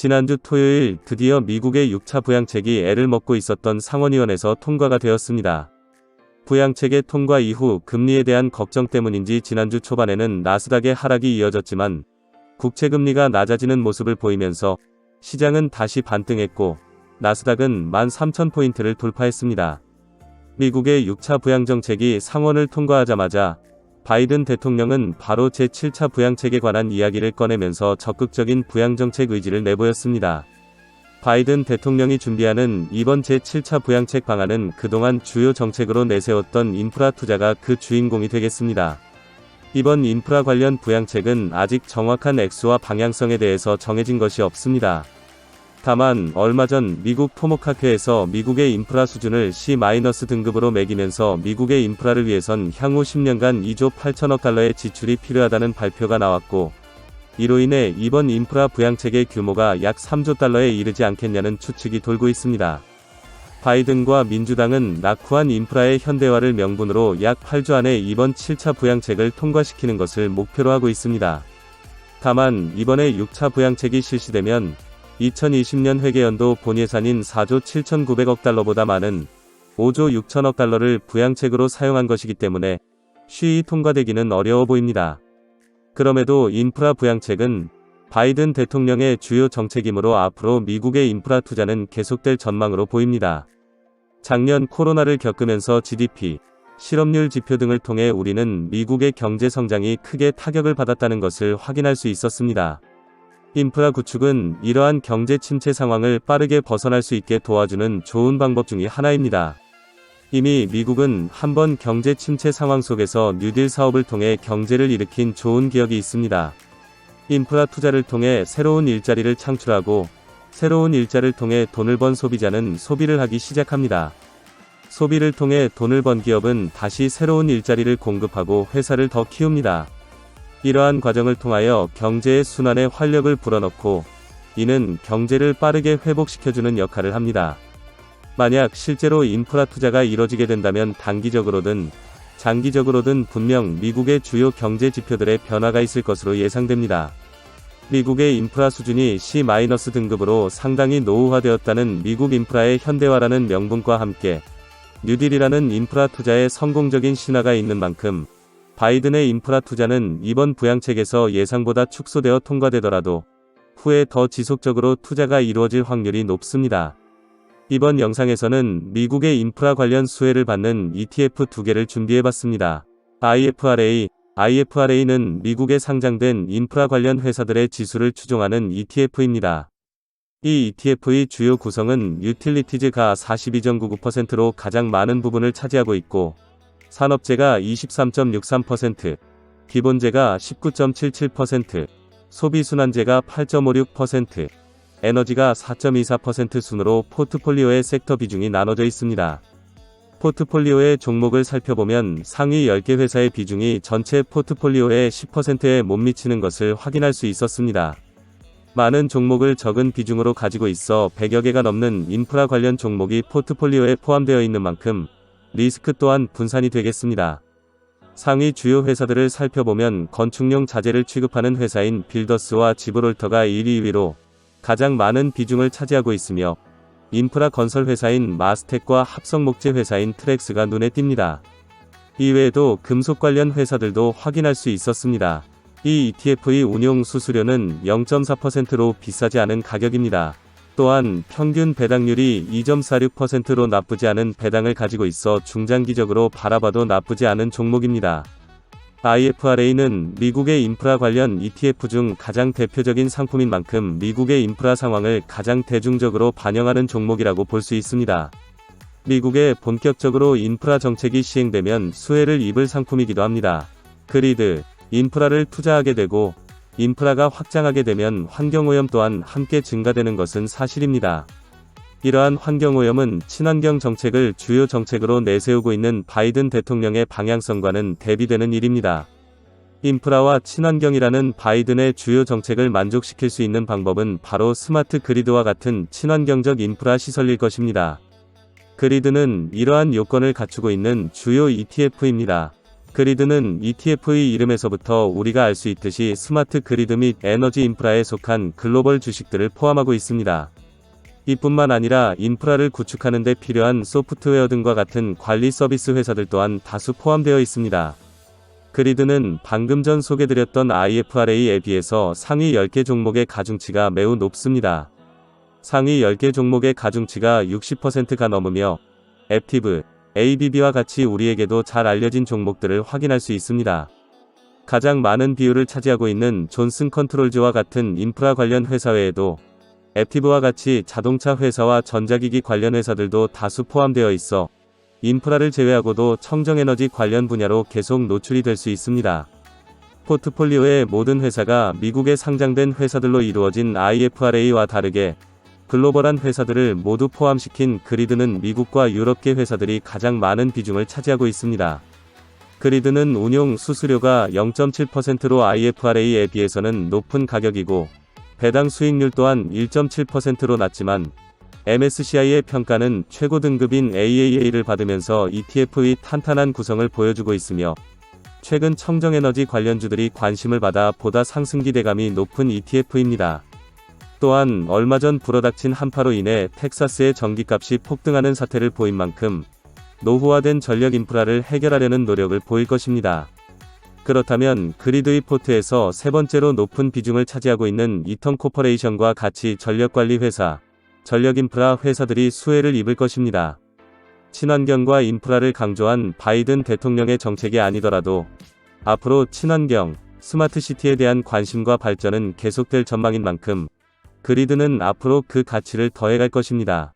지난주 토요일 드디어 미국의 6차 부양책이 애를 먹고 있었던 상원의원에서 통과가 되었습니다. 부양책의 통과 이후 금리에 대한 걱정 때문인지 지난주 초반에는 나스닥의 하락이 이어졌지만 국채금리가 낮아지는 모습을 보이면서 시장은 다시 반등했고 나스닥은 13,000포인트를 돌파했습니다. 미국의 6차 부양정책이 상원을 통과하자마자 바이든 대통령은 바로 제7차 부양책에 관한 이야기를 꺼내면서 적극적인 부양정책 의지를 내보였습니다. 바이든 대통령이 준비하는 이번 제7차 부양책 방안은 그동안 주요 정책으로 내세웠던 인프라 투자가 그 주인공이 되겠습니다. 이번 인프라 관련 부양책은 아직 정확한 액수와 방향성에 대해서 정해진 것이 없습니다. 다만 얼마 전 미국 토모카크에서 미국의 인프라 수준을 C- 등급으로 매기면서 미국의 인프라를 위해선 향후 10년간 2조 8천억 달러의 지출이 필요하다는 발표가 나왔고 이로 인해 이번 인프라 부양책의 규모가 약 3조 달러에 이르지 않겠냐는 추측이 돌고 있습니다. 바이든과 민주당은 낙후한 인프라의 현대화를 명분으로 약 8조 안에 이번 7차 부양책을 통과시키는 것을 목표로 하고 있습니다. 다만 이번에 6차 부양책이 실시되면 2020년 회계연도 본예산인 4조 7,900억 달러보다 많은 5조 6천억 달러를 부양책으로 사용한 것이기 때문에 쉬이 통과되기는 어려워 보입니다. 그럼에도 인프라 부양책은 바이든 대통령의 주요 정책이므로 앞으로 미국의 인프라 투자는 계속될 전망으로 보입니다. 작년 코로나를 겪으면서 GDP, 실업률 지표 등을 통해 우리는 미국의 경제 성장이 크게 타격을 받았다는 것을 확인할 수 있었습니다. 인프라 구축은 이러한 경제 침체 상황을 빠르게 벗어날 수 있게 도와주는 좋은 방법 중의 하나입니다. 이미 미국은 한 번 경제 침체 상황 속에서 뉴딜 사업을 통해 경제를 일으킨 좋은 기억이 있습니다. 인프라 투자를 통해 새로운 일자리를 창출하고 새로운 일자를 통해 돈을 번 소비자는 소비를 하기 시작합니다. 소비를 통해 돈을 번 기업은 다시 새로운 일자리를 공급하고 회사를 더 키웁니다. 이러한 과정을 통하여 경제의 순환에 활력을 불어넣고 이는 경제를 빠르게 회복시켜주는 역할을 합니다. 만약 실제로 인프라 투자가 이뤄지게 된다면 단기적으로든 장기적으로든 분명 미국의 주요 경제 지표들의 변화가 있을 것으로 예상됩니다. 미국의 인프라 수준이 C- 등급으로 상당히 노후화되었다는 미국 인프라의 현대화라는 명분과 함께 뉴딜이라는 인프라 투자의 성공적인 신화가 있는 만큼 바이든의 인프라 투자는 이번 부양책에서 예상보다 축소되어 통과되더라도 후에 더 지속적으로 투자가 이루어질 확률이 높습니다. 이번 영상에서는 미국의 인프라 관련 수혜를 받는 ETF 두 개를 준비해봤습니다. IFRA, IFRA는 미국에 상장된 인프라 관련 회사들의 지수를 추종하는 ETF입니다. 이 ETF의 주요 구성은 유틸리티즈가 42.99%로 가장 많은 부분을 차지하고 있고, 산업재가 23.63%, 기본재가 19.77%, 소비순환재가 8.56%, 에너지가 4.24% 순으로 포트폴리오의 섹터 비중이 나눠져 있습니다. 포트폴리오의 종목을 살펴보면 상위 10개 회사의 비중이 전체 포트폴리오의 10%에 못 미치는 것을 확인할 수 있었습니다. 많은 종목을 적은 비중으로 가지고 있어 100여 개가 넘는 인프라 관련 종목이 포트폴리오에 포함되어 있는 만큼 리스크 또한 분산이 되겠습니다. 상위 주요 회사들을 살펴보면 건축용 자재를 취급하는 회사인 빌더스와 지브롤터가 1위, 2위로 가장 많은 비중을 차지하고 있으며 인프라 건설 회사인 마스텍과 합성 목재 회사인 트렉스가 눈에 띕니다. 이외에도 금속 관련 회사들도 확인할 수 있었습니다. 이 ETF의 운용 수수료는 0.4%로 비싸지 않은 가격입니다. 또한 평균 배당률이 2.46%로 나쁘지 않은 배당을 가지고 있어 중장기적으로 바라봐도 나쁘지 않은 종목입니다. IFRA는 미국의 인프라 관련 ETF 중 가장 대표적인 상품인 만큼 미국의 인프라 상황을 가장 대중적으로 반영하는 종목이라고 볼 수 있습니다. 미국에 본격적으로 인프라 정책이 시행되면 수혜를 입을 상품이기도 합니다. 그리드, 인프라를 투자하게 되고 인프라가 확장하게 되면 환경오염 또한 함께 증가되는 것은 사실입니다. 이러한 환경오염은 친환경 정책을 주요 정책으로 내세우고 있는 바이든 대통령의 방향성과는 대비되는 일입니다. 인프라와 친환경이라는 바이든의 주요 정책을 만족시킬 수 있는 방법은 바로 스마트 그리드와 같은 친환경적 인프라 시설일 것입니다. 그리드는 이러한 요건을 갖추고 있는 주요 ETF입니다. 그리드는 ETF의 이름에서부터 우리가 알 수 있듯이 스마트 그리드 및 에너지 인프라에 속한 글로벌 주식들을 포함하고 있습니다. 이뿐만 아니라 인프라를 구축하는 데 필요한 소프트웨어 등과 같은 관리 서비스 회사들 또한 다수 포함되어 있습니다. 그리드는 방금 전 소개드렸던 IFRA에 비해서 상위 10개 종목의 가중치가 매우 높습니다. 상위 10개 종목의 가중치가 60%가 넘으며 앱티브, ABB와 같이 우리에게도 잘 알려진 종목들을 확인할 수 있습니다. 가장 많은 비율을 차지하고 있는 존슨 컨트롤즈와 같은 인프라 관련 회사 외에도 앱티브와 같이 자동차 회사와 전자기기 관련 회사들도 다수 포함되어 있어 인프라를 제외하고도 청정에너지 관련 분야로 계속 노출이 될 수 있습니다. 포트폴리오의 모든 회사가 미국에 상장된 회사들로 이루어진 IFRA와 다르게 글로벌한 회사들을 모두 포함시킨 그리드는 미국과 유럽계 회사들이 가장 많은 비중을 차지하고 있습니다. 그리드는 운용 수수료가 0.7%로 IFRA에 비해서는 높은 가격이고 배당 수익률 또한 1.7%로 낮지만 MSCI의 평가는 최고 등급인 AAA를 받으면서 ETF의 탄탄한 구성을 보여주고 있으며 최근 청정에너지 관련주들이 관심을 받아 보다 상승 기대감이 높은 ETF입니다. 또한 얼마 전 불어닥친 한파로 인해 텍사스의 전기값이 폭등하는 사태를 보인 만큼 노후화된 전력 인프라를 해결하려는 노력을 보일 것입니다. 그렇다면 그리드의 포트에서 세 번째로 높은 비중을 차지하고 있는 이턴 코퍼레이션과 같이 전력관리 회사, 전력인프라 회사들이 수혜를 입을 것입니다. 친환경과 인프라를 강조한 바이든 대통령의 정책이 아니더라도 앞으로 친환경, 스마트시티에 대한 관심과 발전은 계속될 전망인 만큼 그리드는 앞으로 그 가치를 더해갈 것입니다.